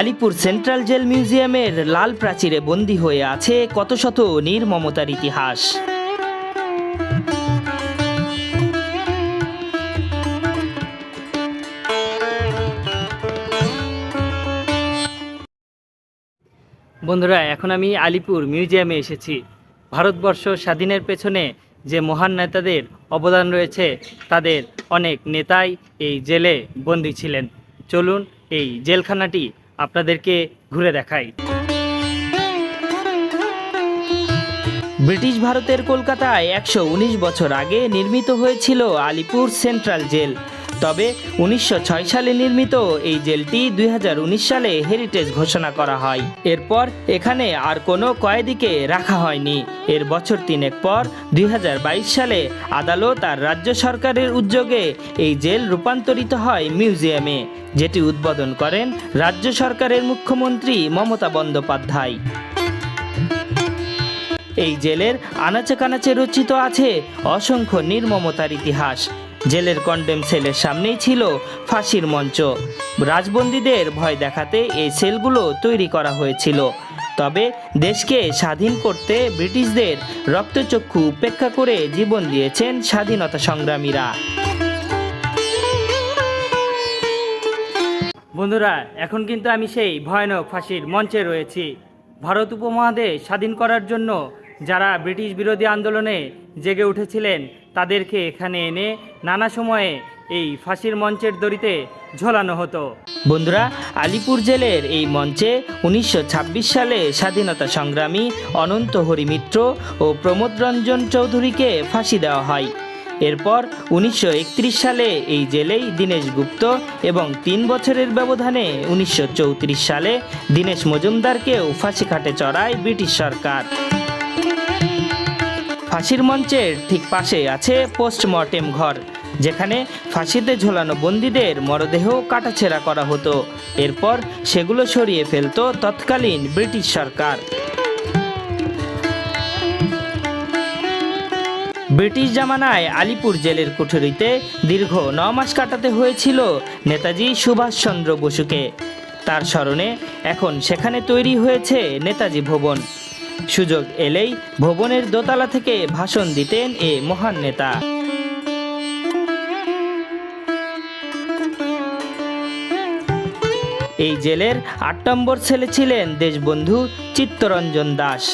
Alipur central jail মিউজিয়ামের লাল প্রাচীরে বন্দী হয়ে আছে কত শত নির্মমতার ইতিহাস। বন্ধুরা, এখন আমি আলিপুর মিউজিয়ামে এসেছি। ভারতবর্ষ স্বাধীনের পেছনে যে মহান নেতাদের অবদান রয়েছে, তাদের অনেক নেতাই এই জেলে বন্দী ছিলেন। চলুন এই জেলখানাটি আপনাদেরকে ঘুরে দেখাই। ব্রিটিশ ভারতের কলকাতায় একশো উনিশ বছর আগে নির্মিত হয়েছিল আলিপুর সেন্ট্রাল জেল। তবে উনিশশো ছয় সালে নির্মিত এই জেলটি দুই হাজার উনিশ সালে হেরিটেজ ঘোষণা করা হয়। এরপর এখানে আর কোনো কয়েদিকে রাখা হয়নি। এর বছর তিনেক পর দুই হাজার বাইশ সালে আদালত আর রাজ্য সরকারের উদ্যোগে এই জেল রূপান্তরিত হয় মিউজিয়ামে, যেটি উদ্বোধন করেন রাজ্য সরকারের মুখ্যমন্ত্রী মমতা বন্দ্যোপাধ্যায়। এই জেলের আনাচে কানাচে রচিত আছে অসংখ্য নির্মমতার ইতিহাস। জেলের কন্ডেম সেলের সামনেই ছিল ফাঁসির মঞ্চ। রাজবন্দীদের ভয় দেখাতে এই সেলগুলো তৈরি করা হয়েছিল। তবে দেশকে স্বাধীন করতে ব্রিটিশদের রক্তচক্ষু উপেক্ষা করে জীবন দিয়েছেন স্বাধীনতা সংগ্রামীরা। বন্ধুরা, এখন কিন্তু আমি সেই ভয়ানক ফাঁসির মঞ্চে রয়েছি। ভারত উপমহাদেশ স্বাধীন করার জন্য যারা ব্রিটিশ বিরোধী আন্দোলনে জেগে উঠেছিলেন, তাদেরকে এখানে এনে নানা সময়ে এই ফাঁসির মঞ্চের দড়িতে ঝোলানো হতো। বন্ধুরা, আলিপুর জেলের এই মঞ্চে উনিশশো ছাব্বিশ সালে স্বাধীনতা সংগ্রামী অনন্ত হরি মিত্র ও প্রমোদ রঞ্জন চৌধুরীকে ফাঁসি দেওয়া হয়। এরপর উনিশশো একত্রিশ সালে এই জেলেই দীনেশ গুপ্ত এবং তিন বছরের ব্যবধানে উনিশশো চৌত্রিশ সালে দীনেশ মজুমদারকেও ফাঁসি কাটে চড়ায় ব্রিটিশ সরকার। ফাঁসির মঞ্চের ঠিক পাশে আছে পোস্টমর্টেম ঘর, যেখানে ফাঁসিতে ঝোলানো বন্দীদের মরদেহ কাটাছেঁড়া করা হতো। এরপর সেগুলো সরিয়ে ফেলতো তৎকালীন ব্রিটিশ সরকার। ব্রিটিশ জামানায় আলিপুর জেলের কুঠুরিতে দীর্ঘ ন মাস কাটাতে হয়েছিল নেতাজি সুভাষচন্দ্র বসুকে। তার স্মরণে এখন সেখানে তৈরি হয়েছে নেতাজি ভবন। সুযোগ এলেই ভবনের দোতলা থেকে ভাষণ দিতেন এ মহান নেতা। এই জেলের আট নম্বর ছেলে ছিলেন দেশবন্ধু চিত্তরঞ্জন দাস।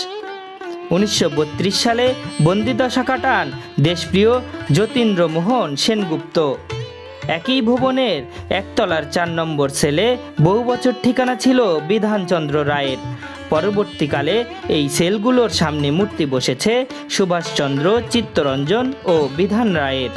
উনিশশো বত্রিশ সালে বন্দিদশা কাটান দেশপ্রিয় যতীন্দ্র মোহন সেনগুপ্ত। একই ভবনের একতলার চার নম্বর ছেলে বহু বছর ঠিকানা ছিল বিধানচন্দ্র রায়ের। পরবর্তীকালে এই সেলগুলোর সামনে মূর্তি বসেছে সুভাষচন্দ্র চিত্তরঞ্জন ও বিধান রায়ের।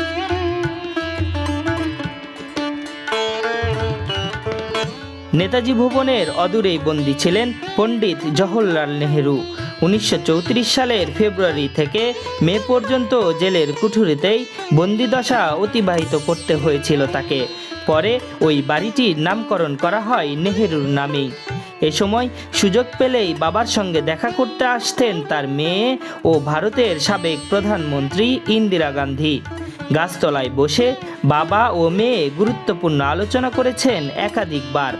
নেতাজি ভবনের অদূরেই বন্দী ছিলেন পণ্ডিত জওহরলাল নেহেরু। উনিশশো চৌত্রিশ সালের ফেব্রুয়ারি থেকে মে পর্যন্ত জেলের কুঠুরিতেই বন্দিদশা অতিবাহিত করতে হয়েছিল তাকে। পরে ওই বাড়িটির নামকরণ করা হয় নেহেরুর নামেই। এ সময় সুযোগ পেলেই বাবার সঙ্গে দেখা করতে আসতেন তার মেয়ে ও ভারতের সাবেক প্রধানমন্ত্রী ইন্দিরা গান্ধী। গাছতলায় বসে বাবা ও মেয়ে গুরুত্বপূর্ণ আলোচনা করেছেন একাধিকবার।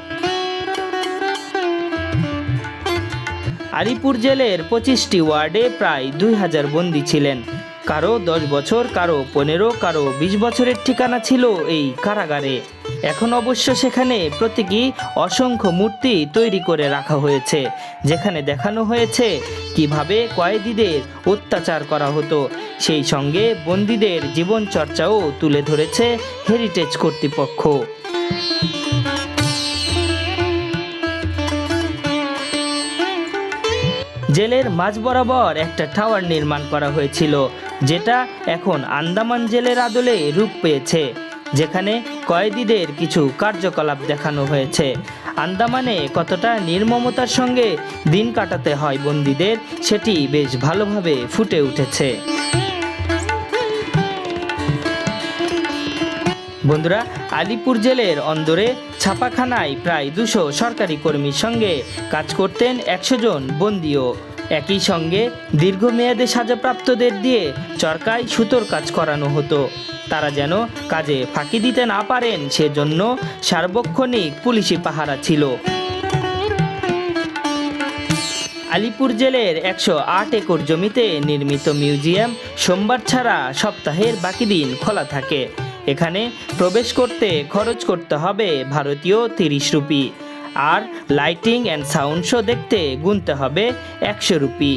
আলিপুর জেলের পঁচিশটি ওয়ার্ডে প্রায় দুই হাজার বন্দী ছিলেন। কারও দশ বছর, কারও পনেরো, কারও বিশ বছরের ঠিকানা ছিল এই কারাগারে। এখন অবশ্য সেখানে প্রতীকী অসংখ্য মূর্তি তৈরি করে রাখা হয়েছে, যেখানে দেখানো হয়েছে কীভাবে কয়েদিদের অত্যাচার করা হতো। সেই সঙ্গে বন্দীদের জীবনচর্চাও তুলে ধরেছে হেরিটেজ কর্তৃপক্ষ। জেলের মাঝ বরাবর একটা টাওয়ার নির্মাণ করা হয়েছিল, যেটা এখন আন্দামান জেলের আদলে রূপ পেয়েছে। যেখানে কয়েদিদের কিছু কার্যকলাপ দেখানো হয়েছে। আন্দামানে কতটা নির্মমতার সঙ্গে দিন কাটাতে হয় বন্দীদের, সেটি বেশ ভালোভাবে ফুটে উঠেছে। বন্ধুরা, আলিপুর জেলের অন্দরে ছাপাখানায় প্রায় দুশো সরকারি কর্মীর সঙ্গে কাজ করতেন একশো জন বন্দিও। একই সঙ্গে দীর্ঘমেয়াদে সাজাপ্রাপ্তদের দিয়ে চরকায় সুতোর কাজ করানো হতো। তারা যেন কাজে ফাঁকি দিতে না পারেন, সেজন্য সার্বক্ষণিক পুলিশি পাহারা ছিল। আলিপুর জেলের একশো আট একর জমিতে নির্মিত মিউজিয়াম সোমবার ছাড়া সপ্তাহের বাকি দিন খোলা থাকে। এখানে প্রবেশ করতে খরচ করতে হবে ভারতীয় তিরিশ রুপি। আর লাইটিং অ্যান্ড সাউন্ড শো দেখতে গুনতে হবে একশো রুপি।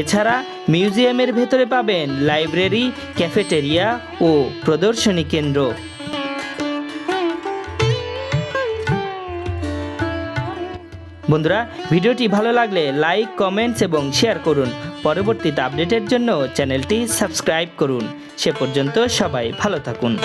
এছাড়া মিউজিয়ামের ভেতরে পাবেন লাইব্রেরি, ক্যাফেটেরিয়া ও প্রদর্শনী কেন্দ্র। বন্ধুরা, ভিডিওটি ভালো লাগলে লাইক, কমেন্টস এবং শেয়ার করুন। পরবর্তীতে আপডেটের জন্য চ্যানেলটি সাবস্ক্রাইব করুন। সে পর্যন্ত সবাই ভালো থাকুন।